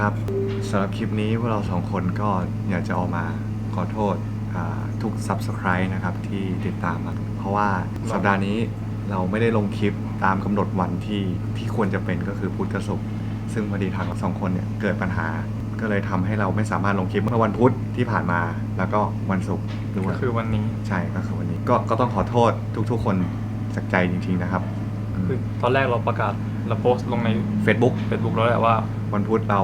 ครับสำหรับคลิปนี้พวกเราสองคนก็อยากจะออกมาขอโทษอ่าทุก Subscribe นะครับที่ติดตามมาเพราะว่าสัปดาห์นี้เราไม่ได้ลงคลิปตามกำหนดวันที่ที่ควรจะเป็นก็คือพุธกับศุกร์ซึ่งพอดีทางเราสองคนเนี่ยเกิดปัญหาก็เลยทำให้เราไม่สามารถลงคลิปเมื่อวันพุธที่ผ่านมา แล้วก็วันศุกร์ด้วก็ยคือวันนี้ใช่ก็คือวันนี้ก็ก็ต้องขอโทษทุกๆ คนจากใจจริงๆนะครับ คือตอนแรกเราประกาศ เราโพสต์ลงในเฟซบุ๊ก Facebook แล้วแหละว่าวันพุธเรา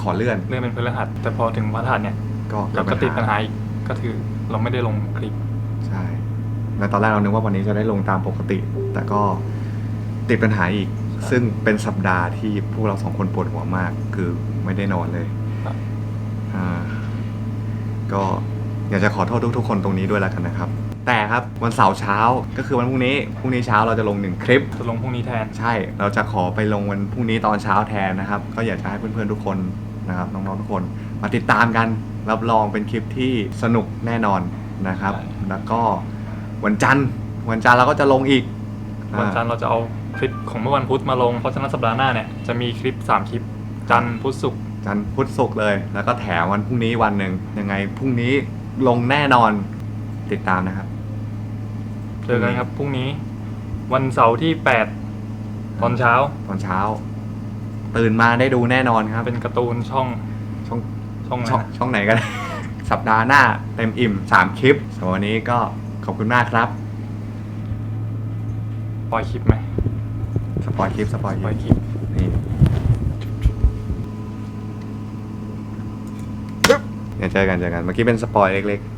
ขอเลื่อนเรื่องเป็นพฤหัสแต่พอถึงวันพฤหัสเนี่ยก็เราก็ติดปัญหาอีกก็คือเราไม่ได้ลงคลิปใช่แล้วตอนแรกเรานึกว่าวันนี้จะได้ลงตามปกติ แต่ก็ติดปัญหาอีก ซึ่งเป็นสัปดาห์ที่พวกเราสองคนปวดหัวมาก คือไม่ได้นอนเลยครับอ่าก็ อยากจะขอโทษทุกๆคนตรงนี้ด้วยแล้วกันนะครับ แต่ครับวันเสาร์เช้าก็คือวันพรุ่งนี้พรุ่งนี้เช้าเราจะลงหนึ่งคลิป จะลงพรุ่งนี้แทน ใช่ เราจะขอไปลงวันพรุ่งนี้ตอนเช้าแทนนะครับ ก็อยากจะให้เพื่อนๆทุกคนนะครับน้องๆทุกคน มาติดตามกันรับรองเป็นคลิปที่สนุกแน่นอนนะครับ ใช่ แล้วก็วันจันทร์วันจันทร์เราก็จะลงอีกวันจันทร์เราจะเอาคลิปของเมื่อวันพุธมาลง เพราะฉะนั้นสัปดาห์หน้าเนี่ยจะมีคลิป 3 คลิป จันทร์พุธศุกร์ จันทร์พุธศุกร์เลย แล้วก็แถมวันพรุ่งนี้วันหนึ่งยังไงพรุ่งนี้ ลงแน่นอนติดตามนะครับ เจอกันครับพรุ่งนี้ วันเสาร์ที่8ตอนเช้า ตอนเช้า ตื่นมาได้ดูแน่นอนครับ เป็นการ์ตูนช่องช่องช่องอะไรช่องนะช่องไหนก็ได้ สัปดาห์หน้าเต็มอิ่ม3คลิปสำหรับวันนี้ก็ขอบคุณมากครับปล่อยคลิปไหมสปอยคลิปสปอยคปล่อยคลิลิป ป นี่ เดี๋ยวเจอกันเจอกันเมื่อกี้เป็นสปอยเล็กๆ